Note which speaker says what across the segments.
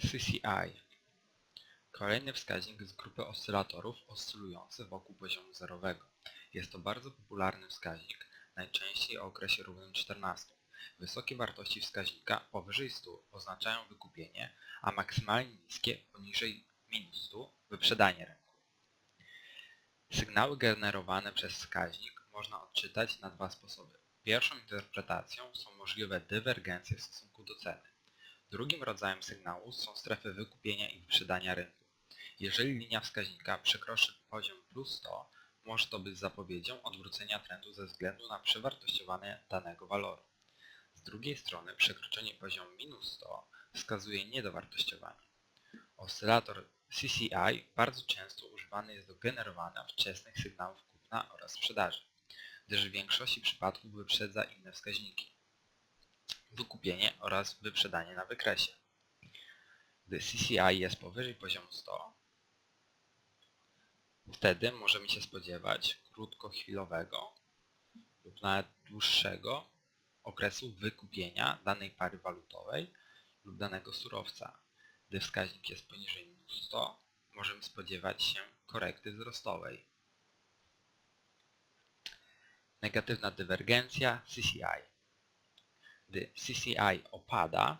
Speaker 1: CCI. Kolejny wskaźnik z grupy oscylatorów oscylujący wokół poziomu zerowego. Jest to bardzo popularny wskaźnik, najczęściej o okresie równym 14. Wysokie wartości wskaźnika powyżej 100 oznaczają wykupienie, a maksymalnie niskie poniżej minus 100 wyprzedanie rynku. Sygnały generowane przez wskaźnik można odczytać na dwa sposoby. Pierwszą interpretacją są możliwe dywergencje w stosunku do ceny. Drugim rodzajem sygnału są strefy wykupienia i wyprzedania rynku. Jeżeli linia wskaźnika przekroczy poziom plus 100, może to być zapowiedzią odwrócenia trendu ze względu na przewartościowanie danego waloru. Z drugiej strony przekroczenie poziomu minus 100 wskazuje niedowartościowanie. Oscylator CCI bardzo często używany jest do generowania wczesnych sygnałów kupna oraz sprzedaży, gdyż w większości przypadków wyprzedza inne wskaźniki wykupienie oraz wyprzedanie na wykresie. Gdy CCI jest powyżej poziomu 100, wtedy możemy się spodziewać krótkochwilowego lub nawet dłuższego okresu wykupienia danej pary walutowej lub danego surowca. Gdy wskaźnik jest poniżej minus 100, możemy spodziewać się korekty wzrostowej. Negatywna dywergencja CCI. Gdy CCI opada,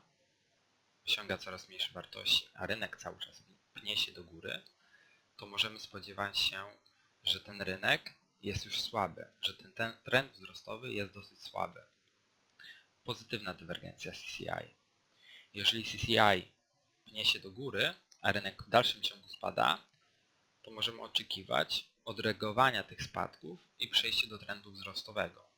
Speaker 1: osiąga coraz mniejsze wartości, a rynek cały czas pnie się do góry, to możemy spodziewać się, że ten rynek jest już słaby, że ten, ten trend wzrostowy jest dosyć słaby. Pozytywna dywergencja CCI. Jeżeli CCI pnie się do góry, a rynek w dalszym ciągu spada, to możemy oczekiwać odreagowania tych spadków i przejście do trendu wzrostowego.